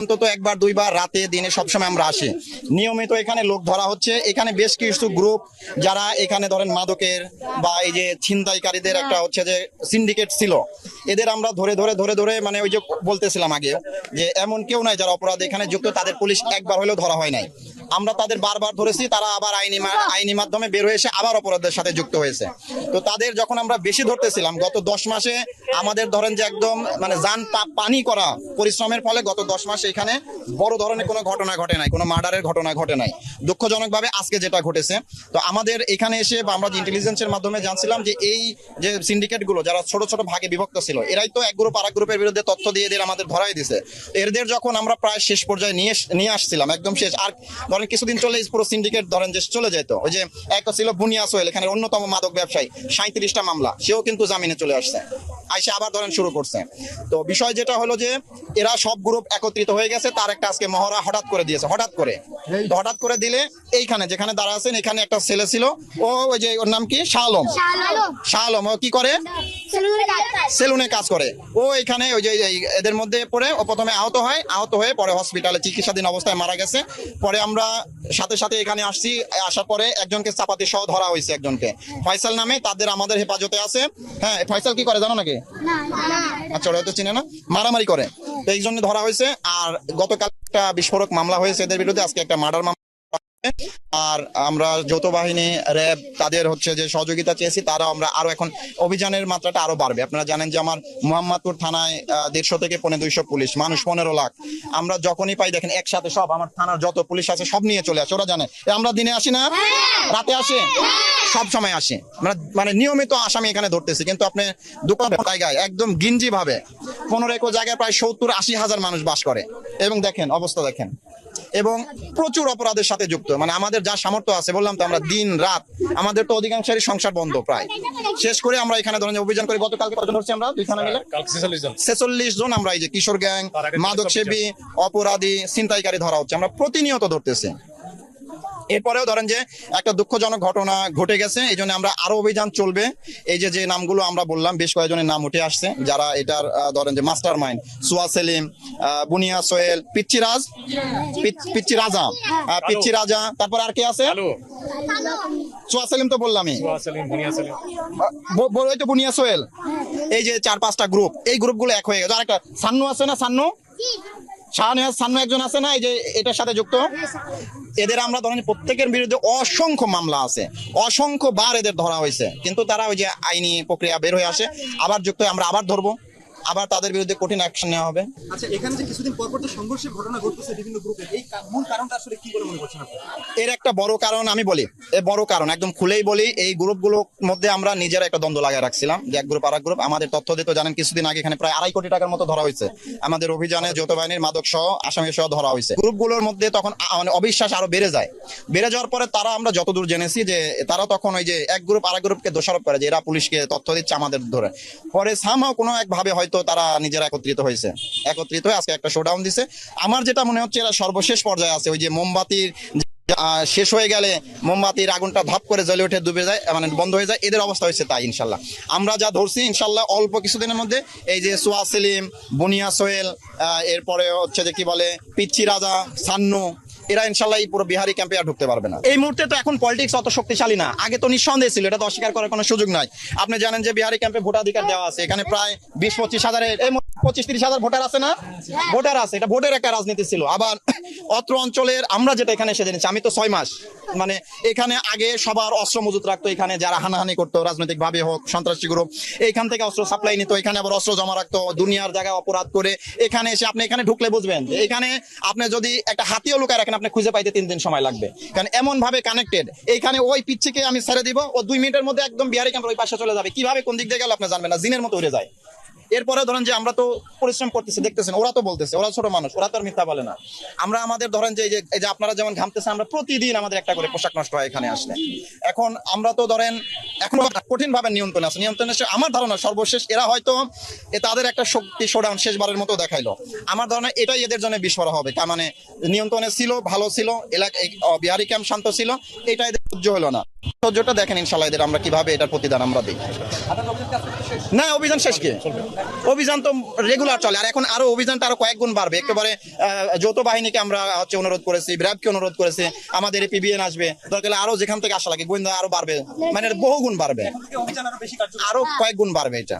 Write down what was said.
অন্তত একবার, দুইবার, রাতে, দিনে সবসময় আমরা আসি। নিয়মিত এখানে লোক ধরা হচ্ছে। এখানে বেশ কিছু গ্রুপ যারা এখানে ধরেন মাদকের বা এই যে ছিনতাইকারীদের একটা হচ্ছে যে সিন্ডিকেট ছিল। এদের আমরা ধরে ধরে ধরে ধরে মানে ওই যে বলতেছিলাম আগে যে এমন কেউ নাই যারা অপরাধ এখানে যুক্ত, তাদের পুলিশ একবার হলেও ধরা হয় নাই। আমরা তাদের বারবার ধরেছি তারা আবার আইনি আইনি মাধ্যমে বের হয়ে এসে আবার অপরাধের সাথে যুক্ত হয়েছে। তো তাদের যখন আমরা বেশি ধরতেছিলাম গত দশ মাসে আমাদের ধরেন যে একদম মানে যান পানি করা পরিশ্রমের ফলে গত দশ মাসে এখানে বড় ধরনের কোনো ঘটনা ঘটে নাই কোনো মার্ডারের ঘটনা ঘটে নাই। দুঃখজনকভাবে আজকে যেটা ঘটেছে তো আমাদের এখানে এসে বা আমরা ইন্টেলিজেন্সের মাধ্যমে জানছিলাম যে এই যে সিন্ডিকেটগুলো যারা ছোট ছোট ভাগে বিভক্ত ছিল এরাই তো এক গ্রুপ আর এক গ্রুপের বিরুদ্ধে তথ্য দিয়ে এদের আমাদের ধরাই দিছে। এদের যখন আমরা প্রায় শেষ পর্যায়ে নিয়ে নিয়ে আসছিলাম একদম শেষ। আর ধরেন কিছুদিন চলে পুরো সিন্ডিকেট ধরেন যে চলে যেত। ওই যে একটা ছিল বুনিয়া সোহেল এখানে অন্যতম মাদক ব্যবসায়ী সাঁত্রিশটা মামলা সেও কিন্তু জামিনে চলে আসছে। আইসে আবার ধরেন শুরু করছে। তো বিষয় যেটা হলো যে এরা সব গ্রুপ একত্রিত হয়ে গেছে তার একটা আজকে মহড়া হঠাৎ করে দিয়েছে হঠাৎ করে। তো হঠাৎ করে দিলে এইখানে যেখানে দাঁড়া আছেন এখানে একটা ছেলে ছিল ও ওই যে ওর নাম কি? শাহ আলম ও কি করে? সেলুনে কাজ করে। ও এখানে ওই যে এদের মধ্যে পড়ে ও প্রথমে আহত হয় আহত হয়ে পরে হসপিটালে চিকিৎসাধীন অবস্থায় মারা গেছে। পরে আমরা সাথে সাথে এখানে আসছি আসার পরে একজনকে চাপাতি সহ ধরা হয়েছে একজনকে। ফয়সাল নামে তাদের আমাদের হেফাজতে আছে। হ্যাঁ ফয়সাল কি করে জানো নাকি? আচ্ছা ওরা তো চিনে না। মারামারি করে। তো এই জন্য ধরা হয়েছে। আর গতকাল একটা বিস্ফোরক মামলা হয়েছে এদের বিরুদ্ধে। আজকে একটা মার্ডার মামলা আর আমরা যৌথ বাহিনী, র্যাব তাদের হচ্ছে যে সহযোগিতা চেয়েছি তারা আমরা আরও এখন অভিযানের মাত্রাটা আরও বাড়বে। আপনারা জানেন যে আমার মোহাম্মদপুর থানায় দেড়শো থেকে পনেরো দুইশো পুলিশ, মানুষ পনেরো লাখ। আমরা যখনই পাই দেখেন একসাথে সব আমার থানার যত পুলিশ আছে সব নিয়ে চলে আসে, ওরা জানে। আমরা দিনে আসি না? রাতে আসে? সব সময় আসে। আমরা মানে নিয়মিত আসামি এখানে ধরতেছি, কিন্তু আপনি দোকান জায়গায় একদম গিঞ্জি ভাবে পনেরো একর জায়গায় প্রায় সত্তর আশি হাজার মানুষ বাস করে। এবং দেখেন, অবস্থা দেখেন। এবং প্রচুর অপরাধের সাথে যুক্ত। মানে আমাদের যা সামর্থ্য আছে বললাম তো আমরা দিন রাত আমাদের তো অধিকাংশেরই সংসার বন্ধ প্রায়। শেষ করে আমরা এখানে ধরেন অভিযান করি গতকালকে কজন ধরছি আমরা? মিলে? ছেচল্লিশ জন। আমরা এই যে কিশোর গ্যাং মাদক সেবী অপরাধী ছিনতাইকারী ধরা হচ্ছে। আমরা প্রতিনিয়ত ধরতেছি। এরপরেও ধরেন যে একটা দুঃখজনক ঘটনা ঘটে গেছে এই জন্য আমরা আরও অভিযান চলবে। এই যে যে নামগুলো আমরা বললাম বেশ কয়েকজনের নাম উঠে আসছে যারা এটার ধরেন যে মাস্টার মাইন্ড সুয়া সেলিম বুনিয়া সোহেল পিচ্চি রাজ পিচ- পিচ্চি রাজা পিচ্চি রাজা তারপর আর কে আছে? হ্যালো সুয়া সেলিম তো বললামই। তো বুনিয়া সোহেল। এই যে চার পাঁচটা গ্রুপ এই গ্রুপগুলো এক হয়ে গেছে। আর একটা সান্নু আছে না সান্নু? শাহনেহাজ সান্নু একজন আছে না, এই যে এটার সাথে যুক্ত? এদের আমরা ধরেন প্রত্যেকের বিরুদ্ধে অসংখ্য মামলা আছে। অসংখ্য বার এদের ধরা হয়েছে। কিন্তু তারা ওই যে আইনি প্রক্রিয়া বের হয়ে আসে, আবার যুক্ত আমরা আবার ধরবো। আবার তাদের বিরুদ্ধে কঠিন অ্যাকশন নেওয়া হবে। আচ্ছা এখানে যে কিছুদিন পর পর যে সংঘর্ষের ঘটনা ঘটতেছে বিভিন্ন গ্রুপে এই মূল কারণটা আসলে কি বলে মনে করছেন আপনি? এর একটা বড় কারণ আমি বলি। এর বড় কারণ একদম খুলেই বলি এই গ্রুপগুলোর মধ্যে আমরা নিজেরা একটা দ্বন্দ্ব লাগায় রাখছিলাম যে এক গ্রুপ আর এক গ্রুপ। আমাদের তথ্য দিত জানেন কিছুদিন আগে এখানে প্রায় আড়াই কোটি টাকার মতো ধরা হয়েছে। আমাদের অভিযানে যৌথ বাহিনীর মাদক সহ আসামি সহ ধরা হয়েছে। গ্রুপগুলোর মধ্যে তখন মানে অবিশ্বাস আরও বেড়ে যায়। বেড়ে যাওয়ার পরে তারা আমরা যতদূর জেনেছি যে তারা তখন ওই যে এক গ্রুপ আর এক গ্রুপকে দোষারোপ করে যে এরা পুলিশকে তথ্য দিচ্ছে আমাদের ধরে। পরে সামহাও কোনো একভাবে হয়তো তারা নিজেরা একত্রিত হয়েছে। একত্রিত হয়ে আজকে একটা শোডাউন দিছে। আমার যেটা মনে হচ্ছে, এরা সর্বশেষ পর্যায়ে আছে। ওই যে মোমবাতির শেষ হয়ে গেলে মোমবাতির আগুনটা ধাপ করে জ্বলে উঠে ডুবে যায় মানে বন্ধ হয়ে যায়। এদের অবস্থা হয়েছে তাই, ইনশাল্লাহ। আমরা যা ধরছি, ইনশাল্লাহ অল্প কিছুদিনের মধ্যে এই যে সোয়া সেলিম, বুনিয়া সোহেল এরপরে হচ্ছে যে কি বলে পিচ্ছি রাজা, সান্নু এরা ইনশাল্লাহ এই পুরো বিহারি ক্যাম্পে আর ঢুকতে পারবে না। এই মুহূর্তে তো এখন পলিটিক্স অত শক্তিশালী না। আগে তো নিঃসন্দেহ ছিল এটা তো অস্বীকার করার কোনো সুযোগ নাই। আপনি জানেন যে বিহারি ক্যাম্পে ভোটাধিকার দেওয়া আছে। এখানে প্রায় বিশ পঁচিশ হাজারের এই পঁচিশ তিরিশ হাজার ভোটার আছে না? ভোটার আছে এটা ভোটের একটা রাজনীতি ছিল। আবার অত্র অঞ্চলের, আমরা যেটা এখানে এসে জেনেছি, আমি তো ছয় মাস মানে এখানে আগে সবার অস্ত্র মজুত রাখতো, এখানে যারা হানাহানি করতো রাজনৈতিক ভাবে হোক, সন্ত্রাসী গ্রুপ এইখান থেকে অস্ত্র সাপ্লাই নিত, এখানে আবার অস্ত্র জমা রাখতো, দুনিয়ার জায়গায় অপরাধ করে, এখানে এসে আপনি এখানে ঢুকলে বুঝবেন এখানে আপনি যদি একটা হাতিও লুকায় রাখেন, আপনি খুঁজে পাইতে তিন দিন সময় লাগবে। কারণ এমন ভাবে কানেক্টেড এখানে ওই পিচ্ছিকে আমি ছেড়ে দিব, ও দুই মিনিটের মধ্যে একদম বিহারি ক্যাম্পের ওই পাশে চলে যাবে। কীভাবে কোন দিক দিয়ে গেল আপনি জানবেন না, জিনের মতো উড়ে যায়। এরপরে ধরেন যে আমরা তো পরিশ্রম করতেছি, দেখতেছেন, ওরা তো বলতেছে, ওরা ছোট মানুষ, ওরা তো আর মিথ্যা বলে না। আমরা আমাদের ধরেন যে এই যে আপনারা যেমন ঘামতেছে আমরা প্রতিদিন আমাদের একটা করে পোশাক নষ্ট হয় এখানে আসলে। এখন আমরা তো ধরেন, এখন কঠিন ভাবে নিয়ন্ত্রণ আছে। নিয়ন্ত্রণ এসে আমার ধারণা সর্বশেষ, এরা হয়তো তাদের একটা শক্তি শোডাউন শেষবারের মতো দেখাইলো। আমার ধারণা এটাই এদের জন্য বিস্ফোরা হবে। তার মানে নিয়ন্ত্রণে ছিল, ভালো ছিল, এলাকা বিহারি ক্যাম্প শান্ত ছিল এটা এদের সহ্য হলো না। সহ্যটা দেখেন ইনশাল্লাহ এদের আমরা কীভাবে এটার প্রতিদান আমরা দিই। না, অভিযান শেষ কি? অভিযান তো রেগুলার চলে। আর এখন আরও অভিযানটা আরও কয়েক গুণ বাড়বে। একেবারে যৌথ বাহিনীকে আমরা হচ্ছে অনুরোধ করেছি, ব্র্যাবকে অনুরোধ করেছি, আমাদের পিবিএন আসবে। দরকার আরও যেখান থেকে আসা লাগে, গোয়েন্দা আরও বাড়বে। মানে বহু গুণ বাড়বে। আরও কয়েক গুণ বাড়বে এটা।